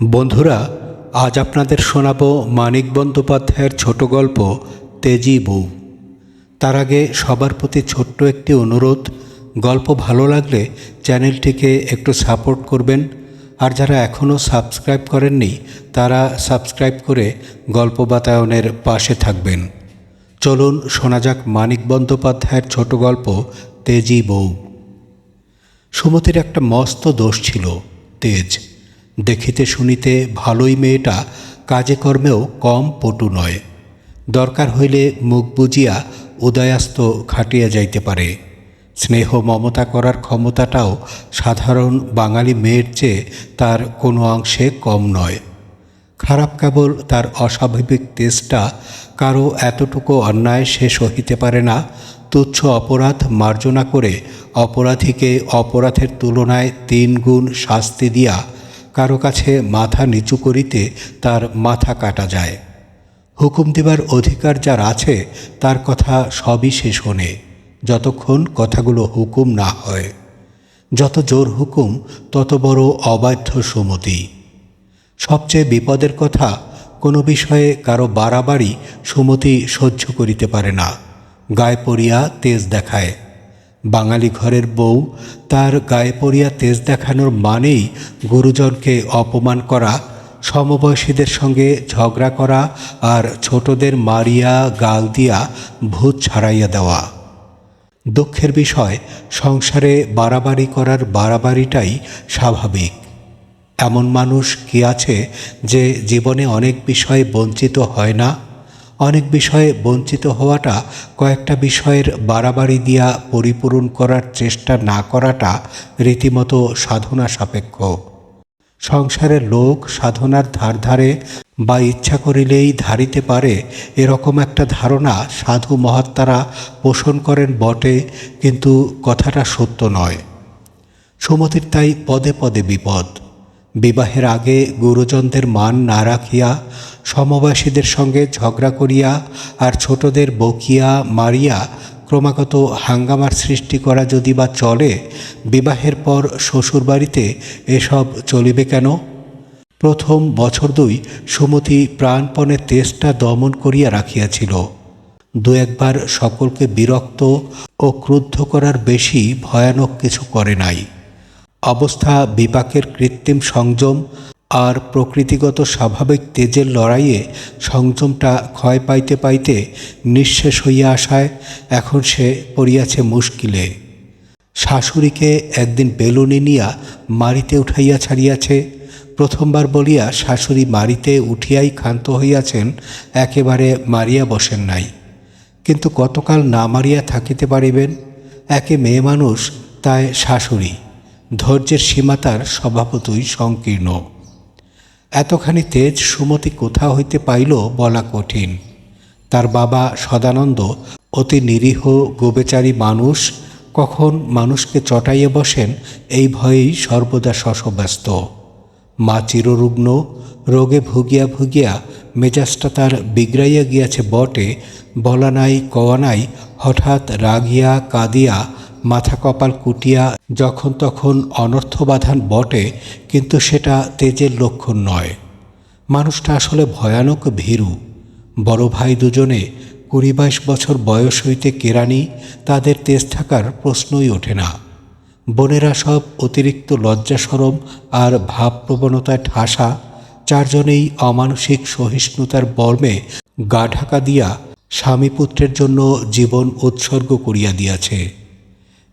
বন্ধুরা, আজ আপনাদের শোনাব মানিক বন্দ্যোপাধ্যায়ের ছোট গল্প, তেজি বউ। তার আগে সবার প্রতি ছোট্ট একটি অনুরোধ, গল্প ভালো লাগলে চ্যানেলটিকে একটু সাপোর্ট করবেন, আর যারা এখনও সাবস্ক্রাইব করেননি, তারা সাবস্ক্রাইব করে গল্প বাতায়নের পাশে থাকবেন। চলুন শোনা যাক মানিক বন্দ্যোপাধ্যায়ের ছোট গল্প, তেজি বউ। সুমতির একটা মস্ত দোষ ছিল, তেজ। দেখিতে শুনিতে ভালোই মেয়েটা কাজে কর্মেও কম পটু নয়। দরকার হইলে মুখ বুজিয়া উদয়াস্ত খাটিয়া যাইতে পারে। স্নেহ মমতা করার ক্ষমতাটাও সাধারণ বাঙালি মেয়ের চেয়ে তার কোনো অংশে কম নয়। খারাপ কেবল তার অস্বাভাবিক তেজটা কারও এতটুকু অন্যায় সে সহিতে পারে না, তুচ্ছ অপরাধ মার্জনা করে অপরাধীকে অপরাধের তুলনায় তিন গুণ শাস্তি দিয়া কারও কাছে মাথা নিচু করিতে তার মাথা কাটা যায়। হুকুম দেবার অধিকার যার আছে, তার কথা সবই সে শোনে, যতক্ষণ কথাগুলো হুকুম না হয়। যত জোর হুকুম, তত বড় অবাধ্য সুমতি। সবচেয়ে বিপদের কথা, কোনো বিষয়ে কারও বাড়াবাড়ি সুমতি সহ্য করিতে পারে না, গায়ে পড়িয়া তেজ দেখায়। বাঙালি ঘরের বউ তার গায়ে পড়িয়া তেজ দেখানোর মানেই গুরুজনকে অপমান করা, সমবয়সীদের সঙ্গে ঝগড়া করা আর ছোটদের মারিয়া গাল দিয়া ভূত ছাড়াইয়া দেওয়া। দুঃখের বিষয়, সংসারে বাড়াবাড়ি করার বাড়াবাড়িটাই স্বাভাবিক। এমন মানুষ কি আছে যে জীবনে অনেক বিষয়ে বঞ্চিত হয় না? অনেক বিষয়ে বঞ্চিত হওয়াটা, কয়েকটা বিষয়ের বাড়াবাড়ি দিয়া পরিপূরণ করার চেষ্টা না করাটা রীতিমতো সাধনা সাপেক্ষ সংসারের লোক সাধনার ধার ধারে বা ইচ্ছা করিলেই ধারিতে পারে, এরকম একটা ধারণা সাধু মহাত্মারা পোষণ করেন বটে, কিন্তু কথাটা সত্য নয়। সুমতির তাই পদে পদে বিপদ। বিবাহের আগে গুরুজনদের মান না রাখিয়া সমবাসীদের সঙ্গে ঝগড়া করিয়া আর ছোটদের বকিয়া মারিয়া ক্রমাগত হাঙ্গামার সৃষ্টি করা যদি বা চলে, বিবাহের পর শ্বশুরবাড়িতে এসব চলিবে কেন? প্রথম বছর দুই সুমতি প্রাণপণে তেজটা দমন করিয়া রাখিয়াছিল। দু একবার সকলকে বিরক্ত ও ক্রুদ্ধ করার বেশি ভয়ানক কিছু করে নাই। অবস্থা বিপাকের কৃত্রিম সংযম আর প্রকৃতিগত স্বাভাবিক তেজের লড়াইয়ে সংযমটা ক্ষয় পাইতে পাইতে নিঃশেষ হইয়া আসায় এখন সে পড়িয়াছে মুশকিলে। শাশুড়িকে একদিন বেলুনে নিয়া মারিতে উঠাইয়া ছাড়িয়াছে। প্রথমবার বলিয়া শাশুড়ি মারিতে উঠিয়াই ক্ষান্ত হইয়াছেন, একেবারে মারিয়া বসেন নাই। কিন্তু কতকাল না মারিয়া থাকিতে পারিবেন? একে মেয়ে মানুষ, তাই শাশুড়ি। ধৈর্যের সীমা তার স্বভাবতই সংকীর্ণ। এতখানি তেজ সুমতি কোথা হইতে পাইল বলা কঠিন। তার বাবা সদানন্দ অতি নিরীহ গোবেচারী মানুষ, কখন মানুষকে চটাইয়ে বসেন এই ভয়েই সর্বদা শশব্যস্ত। মা চিররুগ্ন, রোগে ভুগিয়া ভুগিয়া মেজাজটা তার বিগড়াইয়া গিয়াছে বটে, বলা নাই কওয়া নাই, হঠাৎ রাগিয়া কাঁদিয়া মাথা কপাল কুটিয়া যখন তখন অনর্থবাধান বটে, কিন্তু সেটা তেজের লক্ষণ নয়। মানুষটা আসলে ভয়ানক ভীরু। বড় ভাই দুজনে কুড়ি বাইশ বছর বয়স হইতে কেরানি তাদের তেজ থাকার প্রশ্নই ওঠে না। বোনেরা সব অতিরিক্ত লজ্জা সরম আর ভাবপ্রবণতায় ঠাসা, চারজনেই অমানসিক সহিষ্ণুতার বর্মে গা ঢাকা দিয়া স্বামী পুত্রের জন্য জীবন উৎসর্গ করিয়া দিয়াছে।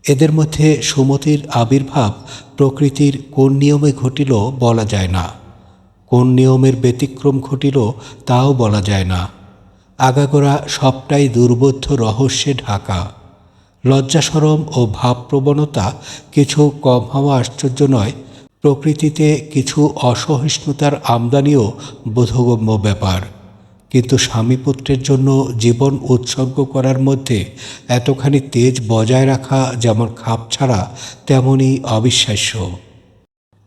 এদের মধ্যে সুমতির আবির্ভাব প্রকৃতির কোন নিয়মে ঘটিল বলা যায় না। কোন নিয়মের ব্যতিক্রম ঘটিল তাও বলা যায় না। আগাগোড়া সবটাই দুর্বোধ্য রহস্যে ঢাকা। লজ্জাসরম ও ভাবপ্রবণতা কিছু কম হওয়া আশ্চর্য নয়, প্রকৃতিতে কিছু অসহিষ্ণুতার আমদানিও বোধগম্য ব্যাপার। কিন্তু স্বামী পুত্রের জন্য জীবন উৎসর্গ করার মধ্যে এতখানি তেজ বজায় রাখা যেমন খাপ ছাড়া তেমনই অবিশ্বাস্য।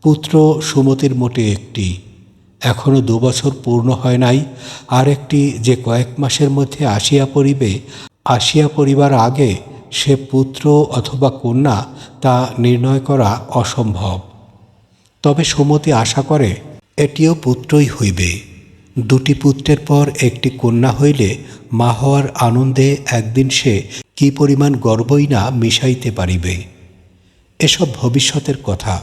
পুত্র সুমতির মোটে একটি। এখনও দুবছর পূর্ণ হয় নাই, আর একটি যে কয়েক মাসের মধ্যে আসিয়া পড়িবে, আসিয়া পড়িবার আগে সে পুত্র অথবা কন্যা তা নির্ণয় করা অসম্ভব। তবে সুমতি আশা করে, এটিও পুত্রই হইবে। দুটি পুত্রের পর একটি কন্যা হইলে মা হওয়ার আনন্দে একদিন সে কি পরিমাণ গর্বই না মিশাইতে পারিবে? এসব ভবিষ্যতের কথা।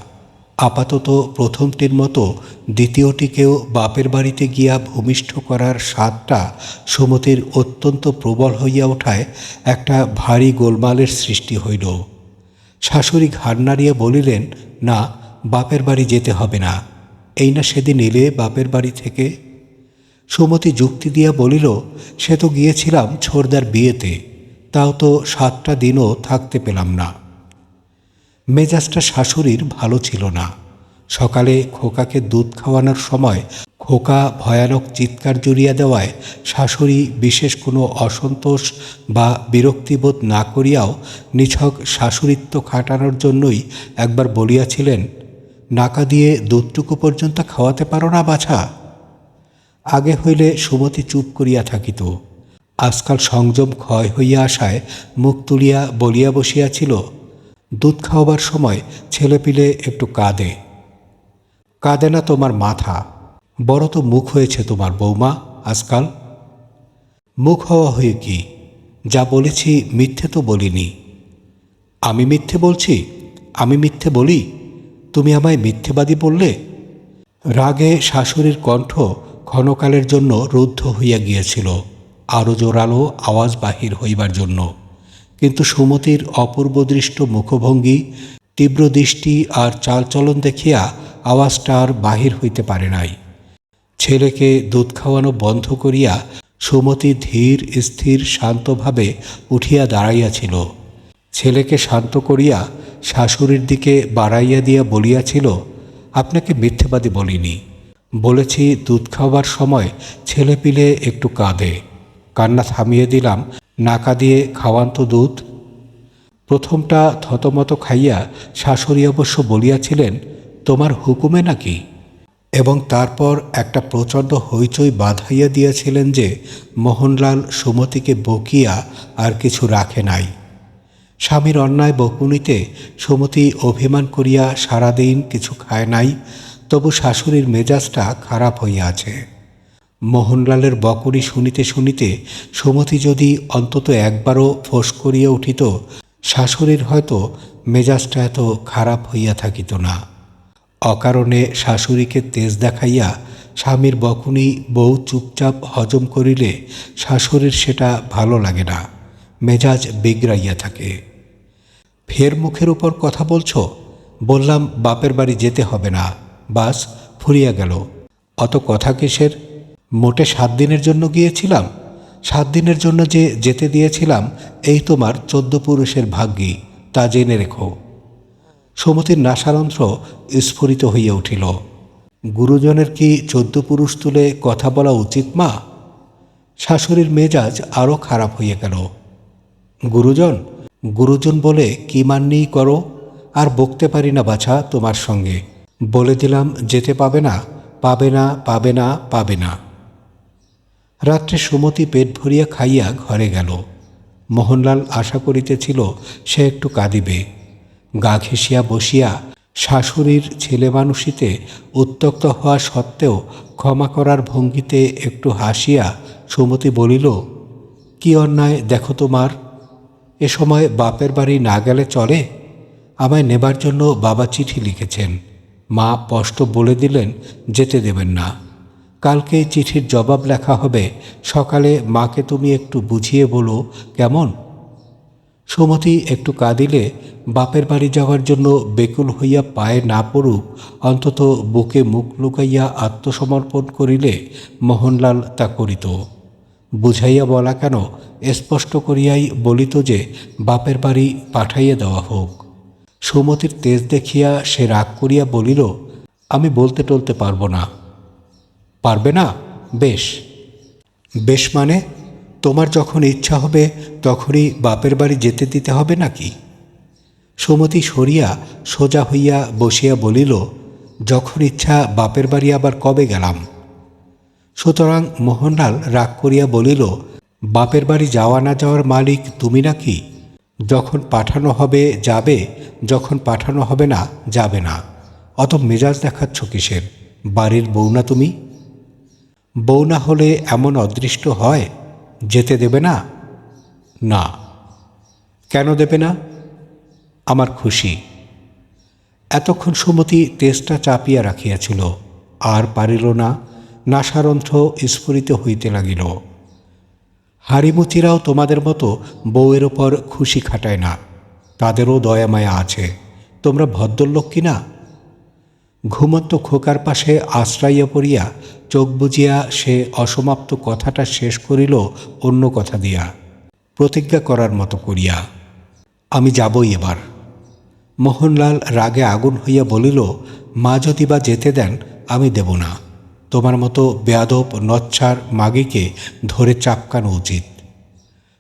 আপাতত প্রথমটির মতো দ্বিতীয়টিকেও বাপের বাড়িতে গিয়া ভূমিষ্ঠ করার স্বাদটা সুমতির অত্যন্ত প্রবল হইয়া ওঠায় একটা ভারী গোলমালের সৃষ্টি হইল। শাশুড়ি ঘাড় নাড়িয়ে বলিলেন, না, বাপের বাড়ি যেতে হবে না। এই না সেদিন এলে বাপের বাড়ি থেকে সুমতি যুক্তি দিয়া বলিল, সে তো গিয়েছিলাম ছোড়দার বিয়েতে, তাও তো সাতটা দিনও থাকতে পেলাম না। মেজাজটা শাশুড়ির ভালো ছিল না। সকালে খোকাকে দুধ খাওয়ানোর সময় খোকা ভয়ানক চিৎকার জুড়িয়া দেওয়ায় শাশুড়ি বিশেষ কোনো অসন্তোষ বা বিরক্তিবোধ না করিয়াও নিছক শাশুড়িত্ব খাটানোর জন্যই একবার বলিয়াছিলেন, নাকা দিয়ে দুধটুকু পর্যন্ত খাওয়াতে পারো না বাছা? আগে হইলে সুমতি চুপ করিয়া থাকিত। আজকাল সংযম ক্ষয় হইয়া আসায় মুখ তুলিয়া বলিয়া বসিয়াছিল, দুধ খাওয়াবার সময় ছেলেপিলে একটু কাঁদে। কাঁদে না তোমার মাথা, বড় তো মুখ হয়েছে তোমার বৌমা আজকাল। মুখ হওয়া হয়ে কি, যা বলেছি মিথ্যে তো বলিনি। আমি মিথ্যে বলছি? আমি মিথ্যে বলি? তুমি আমায় মিথ্যেবাদী বললে? রাগে শাশুড়ির কণ্ঠ ক্ষণকালের জন্য রুদ্ধ হইয়া গিয়েছিল আরও জোরালো আওয়াজ বাহির হইবার জন্য। কিন্তু সুমতির অপূর্বদৃষ্ট মুখভঙ্গি, তীব্র দৃষ্টি আর চালচলন দেখিয়া আওয়াজটা আর বাহির হইতে পারে নাই। ছেলেকে দুধ খাওয়ানো বন্ধ করিয়া সুমতি ধীর, স্থির, শান্তভাবে উঠিয়া দাঁড়াইয়াছিল। ছেলেকে শান্ত করিয়া শাশুড়ির দিকে বাড়াইয়া দিয়া বলিয়াছিল, আপনাকে মিথ্যেবাদী বলিনি। বলেছি, দুধ খাওয়ার সময় ছেলেপিলে একটু কাঁদে। কান্না থামিয়ে দিলাম, নাকা দিয়ে খাওয়ান তো দুধ। প্রথমটা থতমত খাইয়া শাশুড়ি অবশ্য বলিয়াছিলেন, তোমার হুকুমে নাকি? এবং তারপর একটা প্রচণ্ড হইচই বাঁধাইয়া দিয়াছিলেন যে, মোহনলাল সুমতিকে বকিয়া আর কিছু রাখে নাই। স্বামীর অন্যায় বকুনিতে সুমতি অভিমান করিয়া সারাদিন কিছু খায় নাই তবু শাশুড়ির মেজাজটা খারাপ হইয়া আছে মোহনলালের বকুনি শুনিতে শুনিতে সুমতি যদি অন্তত একবারও ফোঁস করিয়া উঠিত, শাশুড়ির হয়তো মেজাজটা এত খারাপ হইয়া থাকিত না। অকারণে শাশুড়িকে তেজ দেখাইয়া স্বামীর বকুনি বউ চুপচাপ হজম করিলে শাশুড়ির সেটা ভালো লাগে না, মেজাজ বিগড়াইয়া থাকে। ফের মুখের উপর কথা বলছো? বললাম, বাপের বাড়ি যেতে হবে না। বাস ফুরিয়া গেল। অত কথা কিসের? মোটে সাত দিনের জন্য গিয়েছিলাম। সাত দিনের জন্য যে যেতে দিয়েছিলাম, এই তোমার চোদ্দ পুরুষের ভাগ্যি, তা জেনে রেখো। সুমতির নাসারন্ধ্র স্ফুরিত হইয়া উঠিল। গুরুজনের কি চোদ্দ পুরুষ তুলে কথা বলা উচিত, মা? শাশুড়ির মেজাজ আরও খারাপ হইয়া গেল। গুরুজন গুরুজন বলে কি মান্যই করো? আর বকতে পারি না বাছা তোমার সঙ্গে। বলে দিলাম, যেতে পাবে না পাবে না পাবে না পাবে না। রাত্রে সুমতি পেট ভরিয়া খাইয়া ঘরে গেল। মোহনলাল আশা করিতেছিল, সে একটু কাঁদিবে। গা ঘেঁষিয়া বসিয়া শাশুড়ির ছেলে মানুষিতে উত্তক্ত হওয়া সত্ত্বেও ক্ষমা করার ভঙ্গিতে একটু হাসিয়া সুমতি বলিল, কি অন্যায় দেখো তোমার? এ সময় বাপের বাড়ি না গেলে চলে? আমায় নেবার জন্য বাবা চিঠি লিখেছেন। মা স্পষ্ট বলে দিলেন, যেতে দেবেন না। কালকে চিঠির জবাব লেখা হবে। সকালে মাকে তুমি একটু বুঝিয়ে বলো, কেমন? সুমতি একটু কাঁদিলে বাপের বাড়ি যাওয়ার জন্য বেকুল হইয়া পায়ে না পড়ুক, অন্তত বুকে মুখ লুকাইয়া আত্মসমর্পণ করিলে মোহনলাল তা করিত। বুঝাইয়া বলা কেন, স্পষ্ট করিয়াই বলিত যে, বাপের বাড়ি পাঠাইয়া দেওয়া হোক। সুমতির তেজ দেখিয়া সে রাগ করিয়া বলিল, আমি বলতে টলতে পারব না। পারবে না? বেশ। বেশ মানে? তোমার যখন ইচ্ছা হবে, তখনই বাপের বাড়ি যেতে দিতে হবে নাকি? সুমতি সরিয়া সোজা হইয়া বসিয়া বলিল, যখন ইচ্ছা, বাপের বাড়ি আবার কবে গেলাম? সুতরাং মোহনলাল রাগ করিয়া বলিল, বাপের বাড়ি যাওয়া না যাওয়ার মালিক তুমি নাকি? যখন পাঠানো হবে, যাবে যখন পাঠানো হবে না, যাবে না। অত মেজাজ দেখাচ্ছ কিসের? বাড়ির বউ না তুমি? বউ না হলে এমন অদৃষ্ট হয়, যেতে দেবে না? না। কেন দেবে না? আমার খুশি। এতক্ষণ সুমতি তেজটা চাপিয়া রাখিয়াছিল। আর পারিল না নাসারন্থ স্ফুরিত হইতে লাগিল। হাড়িমুচিরাও তোমাদের মতো বউয়ের ওপর খুশি খাটায় না। তাদেরও দয়ামায়া আছে। তোমরা ভদ্রলোক কি না ঘুমন্ত খোকার পাশে আশ্রাইয়া পড়িয়া চোখ বুজিয়া সে অসমাপ্ত কথাটা শেষ করিল অন্য কথা দিয়া। প্রতিজ্ঞা করার মতো করিয়া। আমি যাবই এবার। মোহনলাল রাগে আগুন হইয়া বলিল, মা যদি বা যেতে দেন, আমি দেব না। তোমার মতো বেয়াদব, নচ্ছার মাগিকে ধরে চাপকানো উচিত।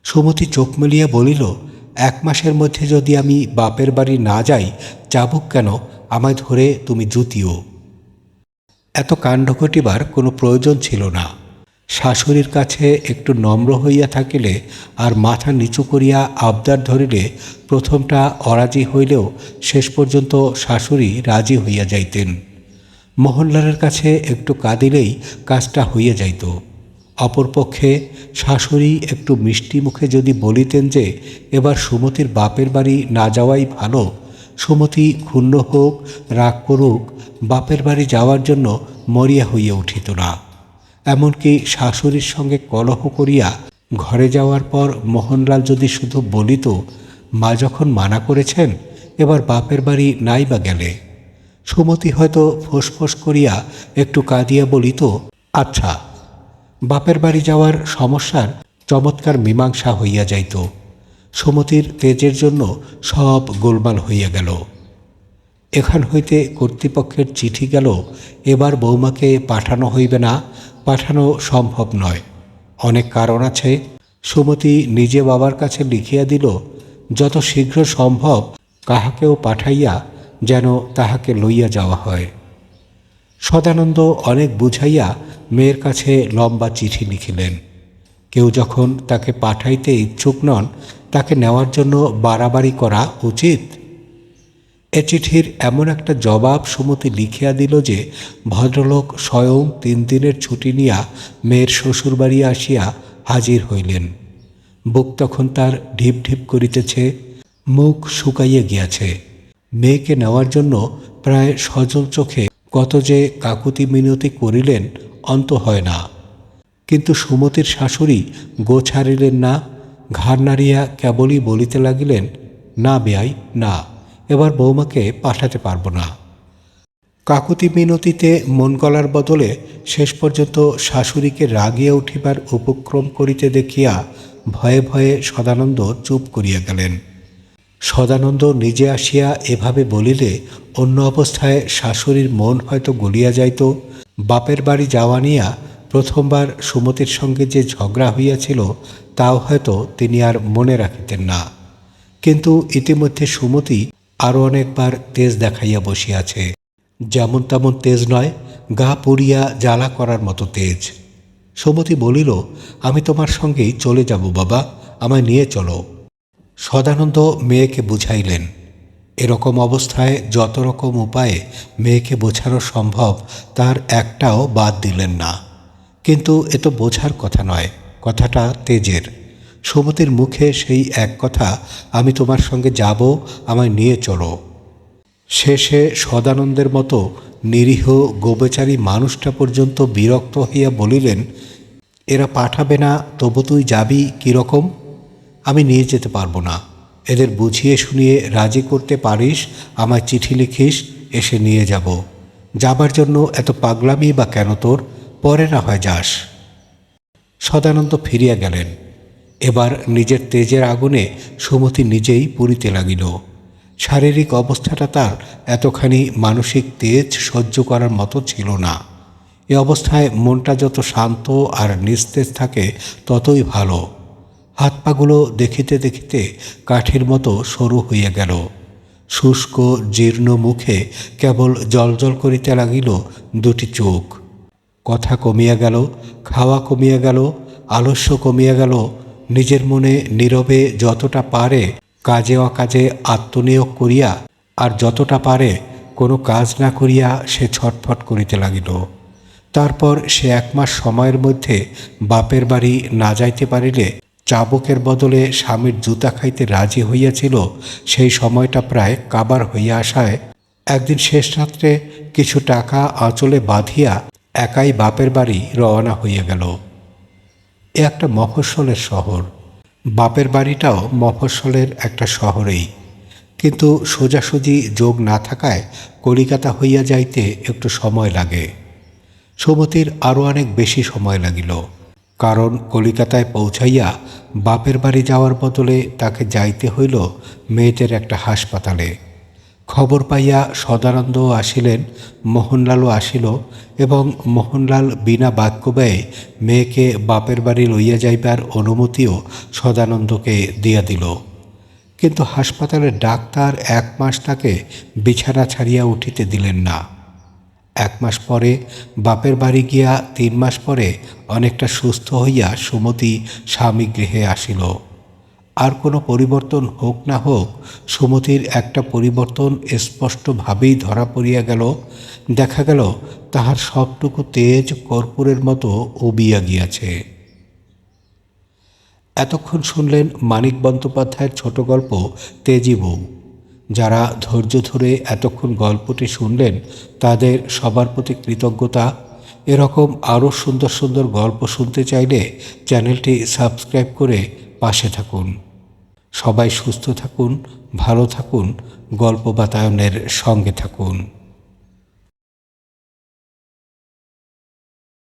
সুমতি চোখ মেলিয়া বলিল এক মাসের মধ্যে যদি আমি বাপের বাড়ি না যাই যাবুক কেন? আমায় ধরে তুমি জুতিও। এত কাণ্ড ঘটিবার কোনো প্রয়োজন ছিল না। শাশুড়ির কাছে একটু নম্র হইয়া থাকিলে আর মাথা নিচু করিয়া আবদার ধরিলে প্রথমটা অরাজি হইলেও শেষ পর্যন্ত শাশুড়ি রাজি হইয়া যাইতেন। মোহনলালের কাছে একটু কাঁদিলেই কাজটা হইয়া যাইত। অপরপক্ষে শাশুড়ি একটু মিষ্টি মুখে যদি বলিতেন যে, এবার সুমতির বাপের বাড়ি না যাওয়াই ভালো, সুমতি ক্ষুণ্ণ হোক, রাগ করুক, বাপের বাড়ি যাওয়ার জন্য মরিয়া হইয়া উঠিত না। এমনকি শাশুড়ির সঙ্গে কলহ করিয়া ঘরে যাওয়ার পর মোহনলাল যদি শুধু বলিত, মা যখন মানা করেছেন, এবার বাপের বাড়ি নাই বা গেলে? সুমতি হয়তো ফোঁস করিয়া একটু কাঁদিয়া বলিত আচ্ছা বাপের বাড়ি যাওয়ার সমস্যার চমৎকার মীমাংসা হইয়া যাইত। সুমতির তেজের জন্য সব গোলমাল হইয়া গেল। এখান হইতে কর্তৃপক্ষের চিঠি গেল, এবার বৌমাকে পাঠানো হইবে না, পাঠানো সম্ভব নয়। অনেক কারণ আছে। সুমতি নিজে বাবার কাছে লিখিয়া দিল, যত শীঘ্র সম্ভব কাহাকেও পাঠাইয়া যেন তাহাকে লইয়া যাওয়া হয়। সদানন্দ অনেক বুঝাইয়া মেয়ের কাছে লম্বা চিঠি লিখিলেন কেউ যখন তাকে পাঠাইতে ইচ্ছুক নন, তাকে নেওয়ার জন্য বাড়াবাড়ি করা উচিত? এ চিঠির এমন একটা জবাব সুমতি লিখিয়া দিল যে, ভদ্রলোক স্বয়ং তিন দিনের ছুটি নিয়া মেয়ের শ্বশুরবাড়ি আসিয়া হাজির হইলেন। বুক তখন তার ঢিপ ঢিপ করিতেছে, মুখ শুকাইয়া গিয়াছে। মেয়েকে নেওয়ার জন্য প্রায় সজল চোখে কত যে কাকুতি মিনতি করিলেন অন্ত হয় না। কিন্তু সুমতির শাশুড়ি গো ছাড়িলেন না, ঘাড় নাড়িয়া কেবলই বলিতে লাগিলেন, না বেয়াই, না, এবার বৌমাকে পাঠাতে পারব না। কাকুতি মিনতিতে মন গলার বদলে শেষ পর্যন্ত শাশুড়িকে রাগিয়া উঠিবার উপক্রম করিতে দেখিয়া ভয়ে ভয়ে সদানন্দ চুপ করিয়া গেলেন। সদানন্দ নিজে আসিয়া এভাবে বলিলে, অন্য অবস্থায় শাশুড়ির মন হয়তো গলিয়া যাইত। বাপের বাড়ি যাওয়া নিয়া প্রথমবার সুমতির সঙ্গে যে ঝগড়া হইয়াছিল, তাও হয়তো তিনি আর মনে রাখিতেন না। কিন্তু ইতিমধ্যে সুমতি আরও অনেকবার তেজ দেখাইয়া বসিয়াছে। যেমন তেমন তেজ নয়, গা পুড়িয়া জ্বালা করার মতো তেজ। সুমতি বলিল, আমি তোমার সঙ্গেই চলে যাব বাবা, আমায় নিয়ে চলো। সদানন্দ মেয়েকে বুঝাইলেন, এরকম অবস্থায় যত রকম উপায়ে মেয়েকে বোঝানো সম্ভব, তার একটাও বাদ দিলেন না। কিন্তু এ তো বোঝার কথা নয়, কথাটা তেজের। সুমতির মুখে সেই এক কথা, আমি তোমার সঙ্গে যাব, আমায় নিয়ে চলো। শেষে সদানন্দের মতো নিরীহ গোবেচারী মানুষটা পর্যন্ত বিরক্ত হইয়া বলিলেন, এরা পাঠাবে না, তবু তুই যাবি কীরকম? আমি নিয়ে যেতে পারব না। এদের বুঝিয়ে শুনিয়ে রাজি করতে পারিস, আমায় চিঠি লিখিস, এসে নিয়ে যাব। যাবার জন্য এত পাগলামি বা কেন তোর? পরে না হয় যাস। সদানন্দ ফিরিয়া গেলেন। এবার নিজের তেজের আগুনে সুমতি নিজেই পুরিতে লাগিল। শারীরিক অবস্থাটা তার এতখানি মানসিক তেজ সহ্য করার মতো ছিল না। এ অবস্থায় মনটা যত শান্ত আর নিস্তেজ থাকে, ততই ভালো। হাত পাগুলো দেখিতে দেখিতে কাঠের মতো সরু হইয়া গেল। শুষ্ক, জীর্ণ মুখে কেবল জলজল করিতে লাগিল দুটি চোখ। কথা কমিয়া গেল, খাওয়া কমিয়া গেল, আলস্য কমিয়া গেল, নিজের মনে নীরবে যতটা পারে কাজে অকাজে আত্মনিয়োগ করিয়া আর যতটা পারে কোনো কাজ না করিয়া সে ছটফট করিতে লাগিল। তারপর সে এক মাস সময়ের মধ্যে বাপের বাড়ি না যাইতে পারিলে চাবকের বদলে স্বামীর জুতা খাইতে রাজি হইয়াছিল, সেই সময়টা প্রায় কাবার হইয়া আসায়। একদিন শেষ রাত্রে কিছু টাকা আঁচলে বাঁধিয়া একাই বাপের বাড়ি রওনা হইয়া গেল। এ একটা মফস্বলের শহর। বাপের বাড়িটাও মফস্বলের একটা শহরেই। কিন্তু সোজাসুজি যোগ না থাকায় কলিকাতা হইয়া যাইতে একটু সময় লাগে। সুমতির আরও অনেক বেশি সময় লাগিল। কারণ কলিকাতায় পৌঁছাইয়া বাপের বাড়ি যাওয়ার বদলে তাকে যাইতে হইল মেয়েদের একটা হাসপাতালে। খবর পাইয়া সদানন্দ আসিলেন, মোহনলালও আসিল এবং মোহনলাল বিনা বাক্য ব্যয়ে মেয়েকে বাপের বাড়ি লইয়া যাইবার অনুমতিও সদানন্দকে দিয়া দিল। কিন্তু হাসপাতালের ডাক্তার এক মাস তাকে বিছানা ছাড়িয়া উঠিতে দিলেন না। এক মাস পরে বাপের বাড়ি গিয়া তিন মাস পরে অনেকটা সুস্থ হইয়া সুমতি স্বামী গৃহে আসিল। আর কোনো পরিবর্তন হোক না হোক, সুমতির একটা পরিবর্তন স্পষ্টভাবেই ধরা পড়িয়া গেল। দেখা গেল তাহার সবটুকু তেজ কর্পূরের মতো উবিয়া গিয়াছে। এতক্ষণ শুনলেন মানিক বন্দ্যোপাধ্যায়ের ছোট গল্প তেজি বউ। যারা ধৈর্য ধরে এতক্ষণ গল্পটি শুনলেন, তাদের সবার প্রতি কৃতজ্ঞতা। এরকম আরও সুন্দর সুন্দর গল্প শুনতে চাইলে চ্যানেলটি সাবস্ক্রাইব করে পাশে থাকুন। সবাই সুস্থ থাকুন, ভালো থাকুন, গল্প বাতায়নের সঙ্গে থাকুন।